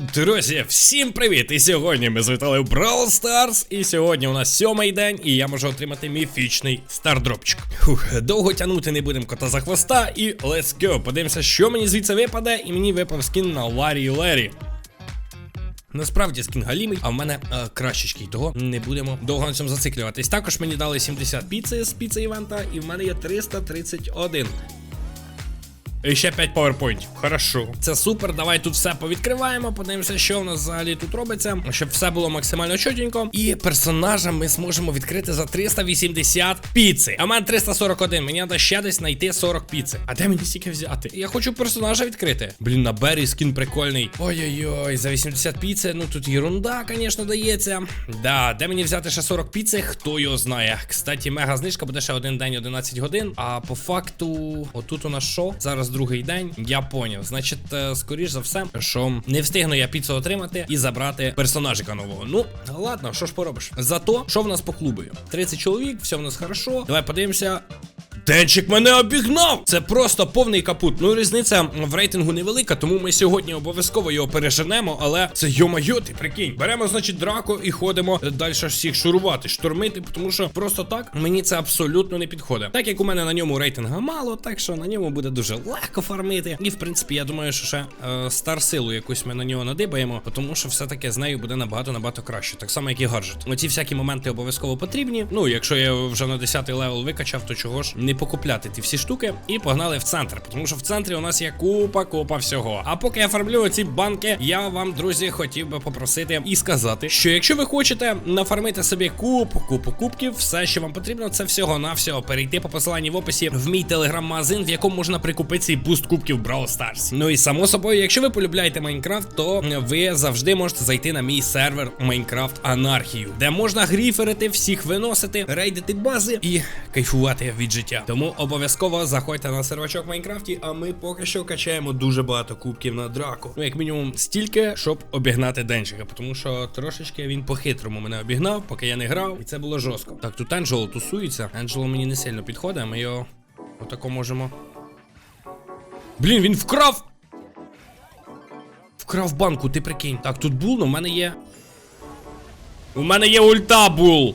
Друзі, всім привіт! І сьогодні ми завітали в Brawl Stars. І сьогодні у нас сьомий день, і я можу отримати міфічний стардропчик. Фух, довго тягнути не будемо кота за хвоста. І let's go. Подивимося, що мені звідси випаде, і мені випав скін на Ларі Лері. Насправді скін галімий, а в мене е, кращечкий, того не будемо довго на цьому зациклюватись. Також мені дали 70 піци з піци івента, і в мене є 331. І ще 5 PowerPoint. Хорошо. Це супер. Давай тут все повідкриваємо. Подивимося, що в нас взагалі тут робиться, щоб все було максимально чотенько. І персонажа ми зможемо відкрити за 380 піци. А в мене 341. Мені треба ще десь знайти 40 піци. А де мені стільки взяти? Я хочу персонажа відкрити. Блін, на Бері скін прикольний. Ой-ой-ой, за 80 піци. Ну тут ерунда, звісно, дається. Да, де мені взяти ще 40 піци? Хто його знає. Кстати, мега знижка буде ще один день, 11 годин. А по факту, отут у нас що? Зараз другий день. Я поняв. Значить, е, скоріш за все, що не встигну я піцу отримати і забрати персонажика нового. Ну, ладно, що ж поробиш. Зато, що в нас по клубу? 30 чоловік, все в нас хорошо. Давай подивимося. Денчик мене обігнав! Це просто повний капут. Ну, різниця в рейтингу невелика, тому ми сьогодні обов'язково його переженемо. Але це йо-майо, ти прикинь. Беремо, значить, драку і ходимо далі всіх шурувати, штурмити, тому що просто так мені це абсолютно не підходить. Так як у мене на ньому рейтинга мало, так що на ньому буде дуже легко фармити. І в принципі, я думаю, що ще е, стар силу якусь ми на нього надибаємо, тому що все-таки з нею буде набагато набагато краще. Так само, як і гаджет. Оці всякі моменти обов'язково потрібні. Ну, якщо я вже на 10 левел викачав, то чого ж не покупляти ті всі штуки і погнали в центр, тому що в центрі у нас є купа купа всього. А поки я фармлю ці банки, я вам, друзі, хотів би попросити і сказати, що якщо ви хочете нафармити собі купу купу кубків, все, що вам потрібно, це всього навсього перейти по посиланні в описі в мій телеграм-магазин, в якому можна прикупити цей буст кубків Brawl Stars. Ну і само собою, якщо ви полюбляєте Майнкрафт, то ви завжди можете зайти на мій сервер Майнкрафт Анархію, де можна гріферити, всіх виносити, рейдити бази і кайфувати від життя. Тому обов'язково заходьте на сервачок в Майнкрафті, а ми поки що качаємо дуже багато кубків на драку. Ну, як мінімум, стільки, щоб обігнати денчика, тому що трошечки він по-хитрому мене обігнав, поки я не грав, і це було жорстко. Так, тут Анджело тусується. Анджело мені не сильно підходить, ми його отако можемо. Блін, він вкрав! Вкрав банку, ти прикинь. Так, тут бул, но в мене є. У мене є ульта бул.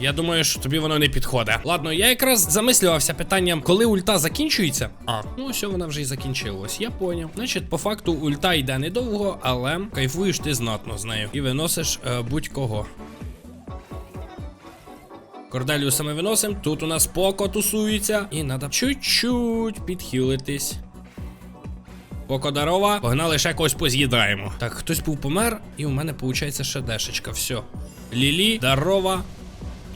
Я думаю, що тобі воно не підходить. Ладно, я якраз замислювався питанням, коли ульта закінчується. А, ну все, вона вже і закінчилась. Я поняв. Значить, по факту ульта йде недовго, але кайфуєш ти знатно з нею. І виносиш е, будь-кого. Корделіуса ми виносимо. Тут у нас поко тусується. І треба чуть-чуть підхилитись. Поко дарова, погнали ще когось поз'їдаємо. Так, хтось був помер, і у мене виходить ще дешечка. Все. Лілі, дарова.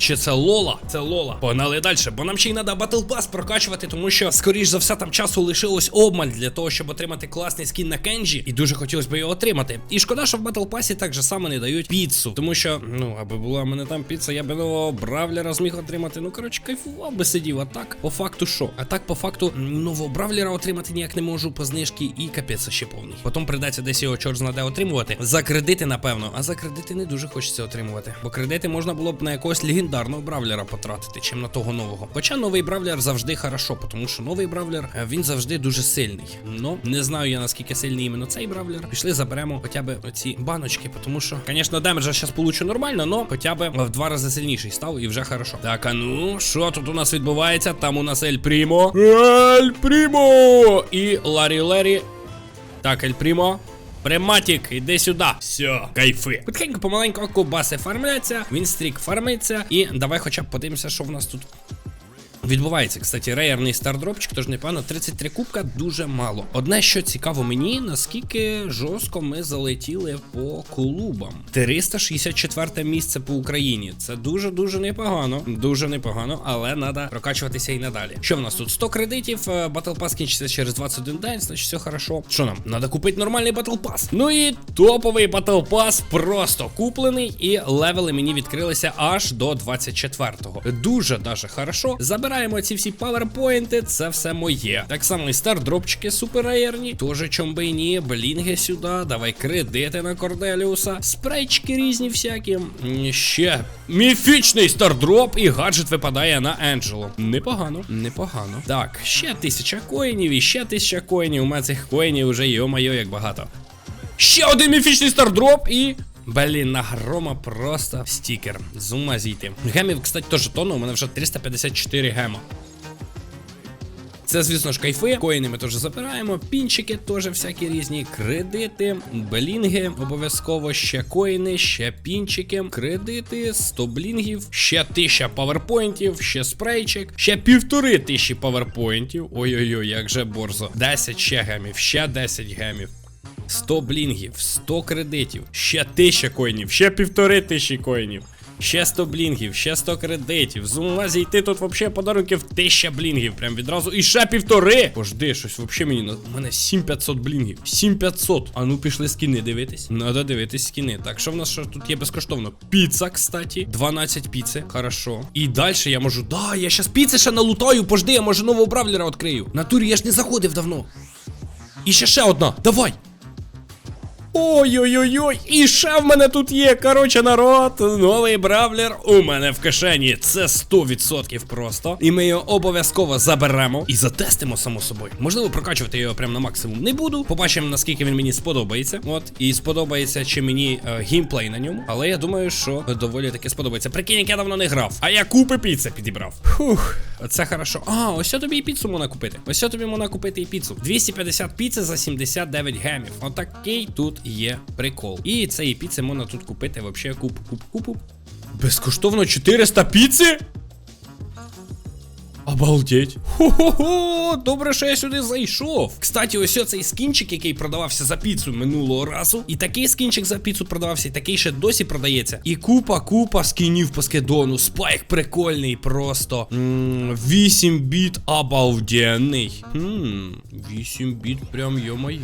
Чи це Лола? Це Лола. Погнали далі, бо нам ще й треба Battle Pass прокачувати, тому що, скоріш за все, там часу лишилось обмаль для того, щоб отримати класний скін на Кенджі. І дуже хотілося б його отримати. І шкода, що в Battle Pass так же само не дають піцу. Тому що, ну, аби була в мене там піца, я би нового бравлера зміг отримати. Ну, коротше, кайфував би сидів. А так, по факту, що? А так, по факту, нового бравлера отримати ніяк не можу по знижки і капець ще повний. Потім придеться десь його чорт знаде отримувати. За кредити, напевно. А за кредити не дуже хочеться отримувати. Бо кредити можна було б на якогось легендарного бравлера потратити, чим на того нового. Хоча новий бравлер завжди хорошо, тому що новий бравлер е, він завжди дуже сильний. Ну не знаю я наскільки сильний іменно цей бравлер. Пішли, заберемо хоча б оці баночки, тому що, звісно, демеджа зараз получу нормально, но хоча б в два рази сильніший став і вже хорошо. Так, а ну що тут у нас відбувається? Там у нас Ель Прімо. Ель Прімо! І Ларі Лері. Так, Ель Прімо. Приматік, іди сюди. Все, кайфи. Потихеньку помаленьку кубаси фармляться, він стрік фармиться. І давай хоча б подивимося, що в нас тут. Відбувається, кстати, рейерний стардропчик, тож непевно 33 кубка дуже мало. Одне, що цікаво мені, наскільки жорстко ми залетіли по клубам. 364 місце по Україні. Це дуже-дуже непогано. Дуже непогано, але треба прокачуватися і надалі. Що в нас тут? 100 кредитів, е, Battle кінчиться через 21 день, значить все хорошо. Що нам? Треба купити нормальний Pass. Ну і топовий Pass просто куплений, і левели мені відкрилися аж до 24-го. Дуже даже хорошо. Забираємо ці всі паверпоінти, це все моє. Так само і стардропчики супераєрні. Тоже чом би і ні, блінги сюди. Давай кредити на Корделіуса. Спрейчики різні всякі. Ще міфічний стардроп, і гаджет випадає на Енджело. Непогано, непогано. Так, ще тисяча коїнів і ще тисяча коїнів. У мене цих коїнів вже йо-майо, як багато. Ще один міфічний стардроп і. Блін, на грома просто стікер. З ума зійти. Гемів, кстати, теж тону, у мене вже 354 гема. Це, звісно ж, кайфи. Коїни ми теж забираємо. Пінчики теж всякі різні. Кредити, блінги, обов'язково ще коїни, ще пінчики, кредити, 100 блінгів, ще 1000 паверпойнтів, ще спрейчик, ще півтори тисячі паверпойнтів. Ой-ой-ой, як же борзо. 10 ще гемів, ще 10 гемів. 100 блінгів, 100 кредитів, ще 1000 коїнів, ще півтори тисячі коїнів. Ще 100 блінгів, ще 100 кредитів. З ума зійти тут вообще подарунків 1000 блінгів. Прям відразу. І ще півтори. Пожди, щось вообще мені. У мене 7500 блінгів. 7500. А ну пішли скіни дивитись. Надо дивитись скіни. Так, що в нас що тут є безкоштовно? Піца, кстати. 12 піци. Хорошо. І далі я можу. Да, я щас піци ще налутаю. Пожди, я може нового бравлера відкрию. На турі я ж не заходив давно. І ще ще одна. Давай. Ой-ой-ой-ой, і ще в мене тут є. Коротше, народ, новий бравлер у мене в кишені. Це 100% просто. І ми його обов'язково заберемо і затестимо, само собою. Можливо, прокачувати його прямо на максимум не буду. Побачимо, наскільки він мені сподобається. От, і сподобається, чи мені е, геймплей на ньому. Але я думаю, що доволі таки сподобається. Прикинь, як я давно не грав. А я купи піци підібрав. Фух, це хорошо. А, ось тобі і піцу можна купити. Ось тобі можна купити і піцу. 250 піци за 79 гемів. Отакий тут є прикол. І цієї піци можна тут купити вообще купу, купу, купу. Безкоштовно 400 піци? Обалдеть. Хо-хо-хо, добре, що я сюди зайшов. Кстати, ось цей скінчик, який продавався за піцу минулого разу. І такий скінчик за піцу продавався, і такий ще досі продається. І купа, купа скінів по скедону. Спайк прикольний просто. М, 8 біт обалденний. Хм, 8 біт, прям йо-моє.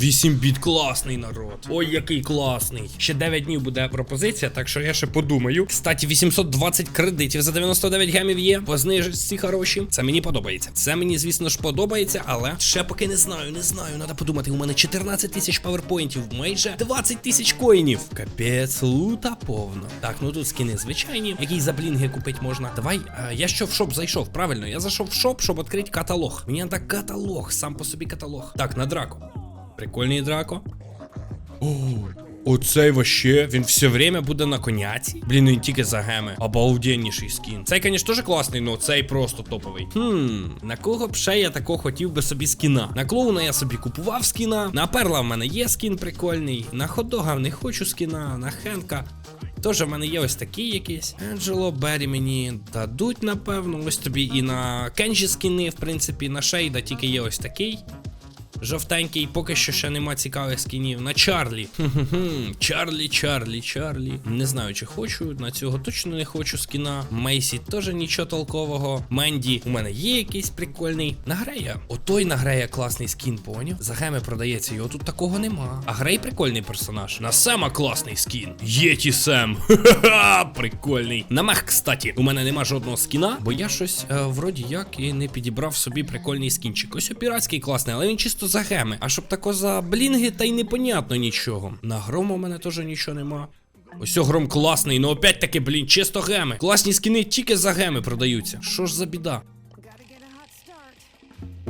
8 біт класний народ. Ой, який класний. Ще 9 днів буде пропозиція, так що я ще подумаю. Кстати, 820 кредитів за 99 гемів є. По знижці хороші. Це мені подобається. Це мені, звісно ж, подобається, але ще поки не знаю, не знаю. Треба подумати. У мене 14 тисяч паверпойнтів, майже 20 тисяч коїнів. Капець, лута повно. Так, ну тут скини звичайні. Які за блінги купити можна. Давай, а, я що в шоп зайшов, правильно? Я зайшов в шоп, щоб відкрити каталог. Мені треба каталог, сам по собі каталог. Так, на драко. Прикольний драко. О, Оцей вообще, він все время буде на коняці. Блін, ну він тільки за геми. Обалденніший скін. Цей, звісно, теж класний, але цей просто топовий. Хм, на кого б ще я такого хотів би собі скіна? На клоуна я собі купував скіна. На перла в мене є скін прикольний. На ходога не хочу скіна, на Хенка. Тож в мене є ось такий якийсь. Анджело Беррі мені дадуть, напевно. Ось тобі і на Кенджі скіни, в принципі, на Шейда тільки є ось такий. Жовтенький, поки що ще нема цікавих скінів. На Чарлі. Чарлі, Чарлі, Чарлі. Не знаю, чи хочу. На цього точно не хочу скіна. Мейсі теж нічого толкового. Менді у мене є якийсь прикольний. На Грея. Отой на Грея класний скін, поняв? За геми продається, його тут такого нема. А Грей прикольний персонаж. На Сема класний скін. Єті Сем. Ха-ха, прикольний. На Мех, кстати, у мене нема жодного скіна, бо я щось е, вроді як і не підібрав собі прикольний скінчик. Ось о, піратський класний, але він чисто за геми. А щоб тако за блінги, та й непонятно нічого. На грому у мене теж нічого нема. Ось гром класний, ну опять таки, блін, чисто геми. Класні скини тільки за геми продаються. Що ж за біда?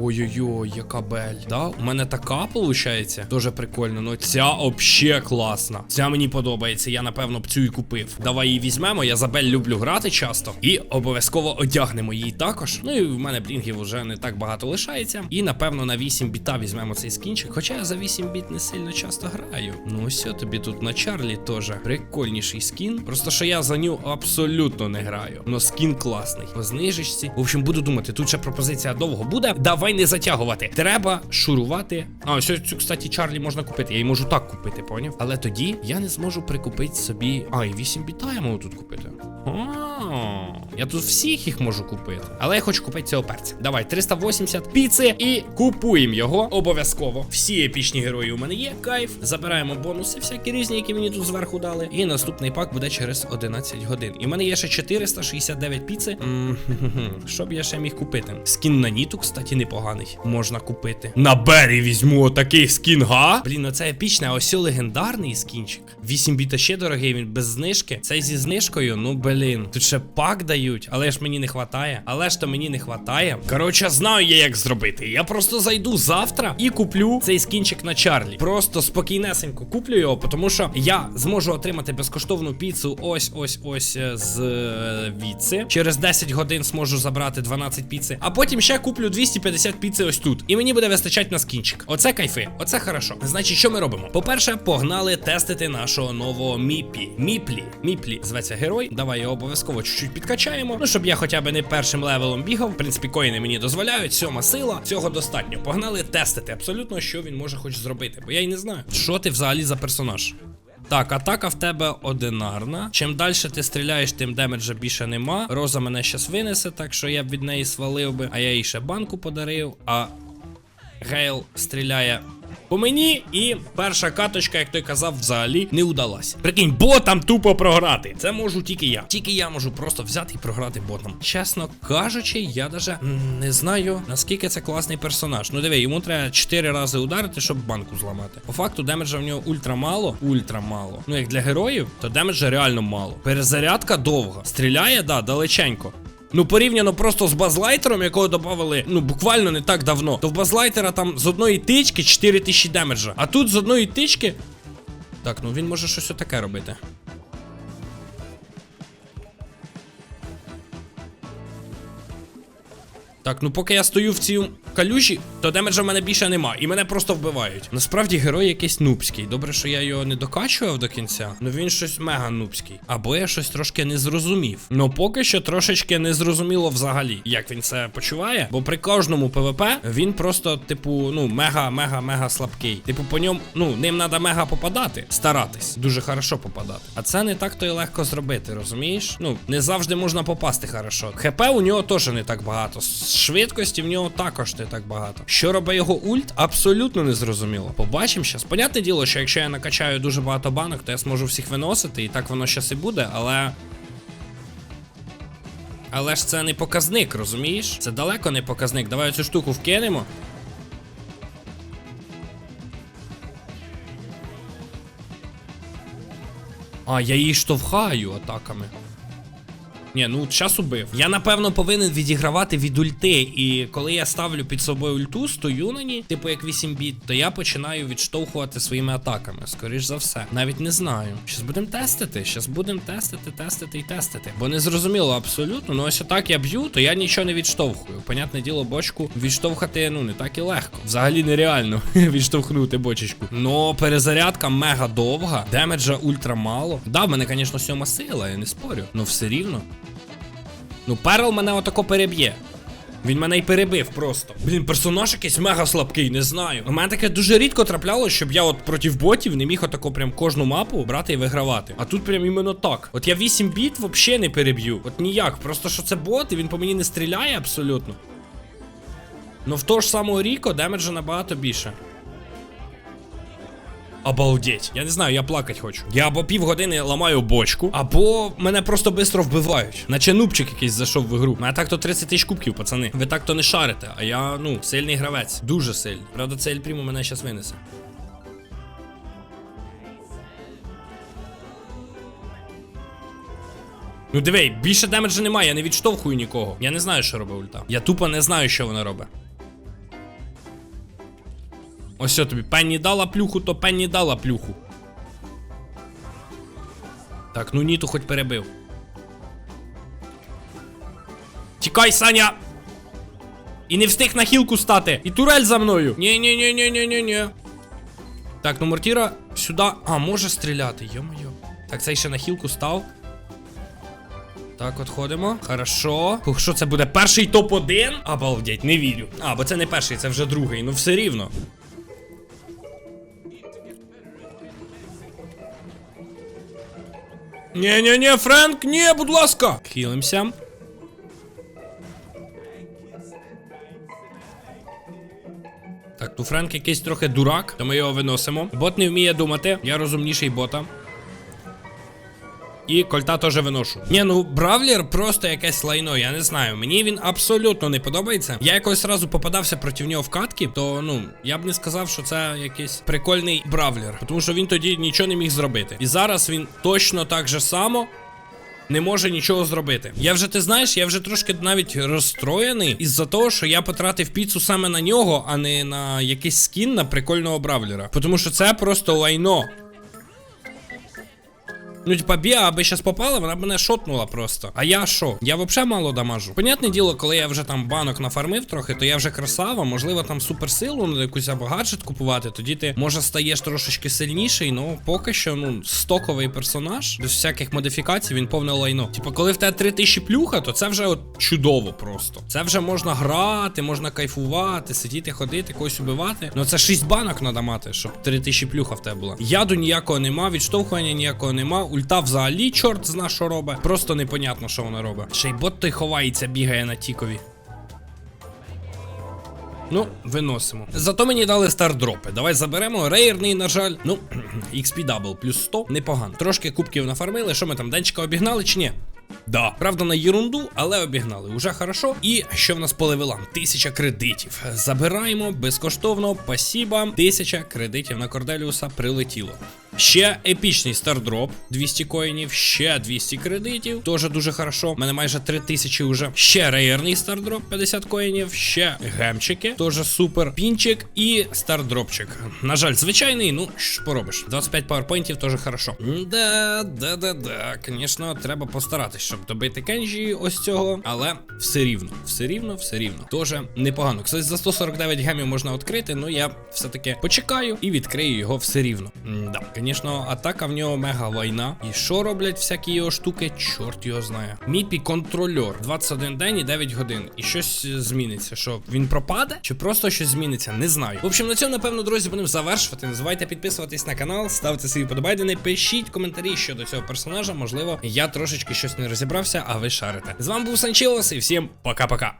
Ой-ой-ой, яка бель. Да, у мене така виходить. Дуже прикольно. Ну ця обще класна. Ця мені подобається. Я напевно б цю і купив. Давай її візьмемо. Я за бель люблю грати часто. І обов'язково одягнемо її також. Ну і в мене блінгів вже не так багато лишається. І напевно на 8 біта візьмемо цей скінчик. Хоча я за 8 біт не сильно часто граю. Ну ось тобі тут на Чарлі теж прикольніший скін. Просто що я за ню абсолютно не граю. Но скін класний. По знижечці. В общем, буду думати, тут ще пропозиція довго буде. Давай не затягувати. Треба шурувати. А, ось цю, кстати, Чарлі можна купити. Я її можу так купити, поняв? Але тоді я не зможу прикупити собі. А, і 8 біта я можу тут купити. А, я тут всіх їх можу купити. Але я хочу купити цього перця. Давай, 380 піци і купуємо його обов'язково. Всі епічні герої у мене є. Кайф. Забираємо бонуси, всякі різні, які мені тут зверху дали. І наступний пак буде через 11 годин. І в мене є ще 469 піци. Що б я ще міг купити? Скін на Ніту, кстати, непоганий. Можна купити. На Бері візьму такий скін, га? Блін, ну це епічне, а ось легендарний скінчик. 8 біта ще дорогий, він без знижки. Цей зі знижкою, ну блін. Тут ще пак дають, але ж мені не хватає. Але ж то мені не хватає. Коротше, знаю я, як зробити. Я просто зайду завтра і куплю цей скінчик на Чарлі. Просто спокійнесенько куплю його, тому що я зможу отримати безкоштовну піцу ось ось ось е, з е, Віци. Через 10 годин зможу забрати 12 піци. А потім ще куплю 250 піци ось тут. І мені буде вистачати на скінчик. Оце кайфи, оце хорошо. Значить, що ми робимо? По-перше, погнали тестити нашого нового Міпі. Міплі. Міплі зветься герой. Давай його обов'язково чуть-чуть підкачаємо. Ну, щоб я хоча б не першим левелом бігав. В принципі, коїни мені дозволяють. Сьома сила. Цього достатньо. Погнали тестити абсолютно, що він може хоч зробити. Бо я й не знаю, що ти взагалі за персонаж. Так, атака в тебе одинарна. Чим далі ти стріляєш, тим демеджа більше нема. Роза мене щас винесе, так що я б від неї свалив би. А я їй ще банку подарив. А Гейл стріляє по мені, і перша каточка, як той казав, взагалі не удалась. Прикинь, ботам тупо програти. Це можу тільки я. Тільки я можу просто взяти і програти ботам. Чесно кажучи, я даже не знаю, наскільки це класний персонаж. Ну диви, йому треба 4 рази ударити, щоб банку зламати. По факту, демеджа в нього ультра мало. Ультра мало. Ну як для героїв, то демеджа реально мало. Перезарядка довга. Стріляє, да, далеченько. Ну, порівняно просто з базлайтером, якого додавали, ну, буквально не так давно, то в базлайтера там з одної тички 4000 демеджа. А тут з одної тички. Так, ну він може щось отаке робити. Так, ну поки я стою в цій калюжі, то демеджа в мене більше нема, і мене просто вбивають. Насправді герой якийсь нубський. Добре, що я його не докачував до кінця. Ну він щось мега нубський. Або я щось трошки не зрозумів. Ну поки що трошечки не зрозуміло взагалі, як він це почуває. Бо при кожному ПВП він просто, типу, ну, мега-мега-мега слабкий. Типу, по ньому, ну, ним треба мега попадати, старатись, дуже хорошо попадати. А це не так то й легко зробити, розумієш? Ну, не завжди можна попасти хорошо. ХП у нього теж не так багато. Швидкості в нього також не так багато. Що робить його ульт, абсолютно не зрозуміло. Побачимо щас. Понятне діло, що якщо я накачаю дуже багато банок, то я зможу всіх виносити, і так воно щас і буде, але. Але ж це не показник, розумієш? Це далеко не показник. Давай цю штуку вкинемо. А, я її штовхаю атаками. Ні, ну час убив. Я напевно повинен відігравати від ульти. І коли я ставлю під собою ульту, стою на ній, типу як 8 біт, то я починаю відштовхувати своїми атаками. Скоріш за все. Навіть не знаю. Щас будемо тестити. Щас будемо тестити, тестити і тестити. Бо не зрозуміло абсолютно. Ну ось отак я б'ю, то я нічого не відштовхую. Понятне діло, бочку відштовхати ну не так і легко. Взагалі нереально відштовхнути бочечку. Ну, перезарядка мега довга, демеджа ультра мало. Да, в мене, звісно, сьома сила, я не спорю. Ну все рівно. Ну, Перл мене отако переб'є. Він мене й перебив просто. Блін, персонаж якийсь мега слабкий, не знаю. У мене таке дуже рідко траплялося, щоб я от проти ботів не міг отако прям кожну мапу брати і вигравати. А тут прям іменно так. От я 8 біт взагалі не переб'ю. От ніяк. Просто що це бот, і він по мені не стріляє абсолютно. Ну в того ж самого Ріко демеджа набагато більше. Обалдеть. Я не знаю, я плакать хочу. Я або півгодини ламаю бочку, або мене просто швидко вбивають. Наче нубчик якийсь зайшов в ігру. Мене так то 30 тисяч кубків, пацани. Ви так то не шарите, а я, ну, сильний гравець. Дуже сильний. Правда, цей Ельпрімо мене зараз винесе. Ну диви, більше демеджа немає, я не відштовхую нікого. Я не знаю, що робить ульта. Я тупо не знаю, що вона робить. Ось тобі. Пенні дала плюху, то Пенні дала плюху. Так, ну Ніту хоч перебив. Тікай, Саня! І не встиг на хілку стати. І турель за мною. ні ні ні ні ні ні ні Так, ну мортіра сюди. А, може стріляти, йо-моє. Так, цей ще на хілку став. Так, от ходимо. Хорошо. Ух, що це буде? Перший топ-1? Обалдеть, не вірю. А, бо це не перший, це вже другий. Ну все рівно. Ні-ні-ні, Френк, ні, будь ласка. Хілимся. Так, ну Френк якийсь трохи дурак, то ми його виносимо. Бот не вміє думати, я розумніший бота. І кольта теж виношу. Ні, ну Бравлер просто якесь лайно, я не знаю. Мені він абсолютно не подобається. Я якось разу попадався проти нього в катки, то ну я б не сказав, що це якийсь прикольний бравлер, тому що він тоді нічого не міг зробити. І зараз він точно так же само не може нічого зробити. Я вже ти знаєш, я вже трошки навіть розстроєний із-за того, що я потратив піцу саме на нього, а не на якийсь скін на прикольного бравлера. Тому що це просто лайно. Ну, типа, Біа аби щас попала, вона б мене шотнула просто. А я що? Я взагалі мало дамажу. Понятне діло, коли я вже там банок нафармив трохи, то я вже красава, можливо, там суперсилу на якусь або гаджет купувати, тоді ти може стаєш трошечки сильніший, ну поки що, ну, стоковий персонаж, без всяких модифікацій, він повне лайно. Типа, коли в тебе 3000 плюха, то це вже от чудово просто. Це вже можна грати, можна кайфувати, сидіти, ходити, когось убивати. Ну це 6 банок надо мати, щоб 3000 плюха в тебе була. Яду ніякого нема, відштовхування ніякого нема. Ульта взагалі чорт зна, що робить. Просто непонятно, що вона робить. Ще й бот той ховається, бігає на тікові. Ну, виносимо. Зато мені дали стардропи. Давай заберемо. Рейерний, на жаль. Ну, XP дабл плюс 100. Непогано. Трошки кубків нафармили. Що ми там, денчика обігнали чи ні? Да, правда, на єрунду, але обігнали. Уже хорошо. І що в нас по левелам? Тисяча кредитів. Забираємо безкоштовно. Спасіба. Тисяча кредитів на Корделіуса прилетіло. Ще епічний стардроп, 200 коїнів, ще 200 кредитів. Тоже дуже хорошо. У мене майже 3000 уже. Ще рейерний стардроп, 50 коїнів, ще гемчики, тоже супер. Пінчик і стардропчик. На жаль, звичайний, ну що поробиш. 25 пауерпоінтів теж хорошо. Да, да, да, да. Звісно, треба постаратись, щоб добити Кенджі ось цього. Але все рівно, все рівно, все рівно. Тоже непогано. Кстати, за 149 гемів можна відкрити, ну я все-таки почекаю і відкрию його все рівно. Да, звісно, атака в нього мега війна. І що роблять всякі його штуки, чорт його знає. Міпі контрольор. 21 день і 9 годин. І щось е, зміниться. Що він пропаде? Чи просто щось зміниться? Не знаю. В общем, на цьому, напевно, друзі, будемо завершувати. Не забувайте підписуватись на канал, ставте свої подобайдени, пишіть коментарі щодо цього персонажа. Можливо, я трошечки щось не розібрався, а ви шарите. З вами був Санчілос і всім пока-пока.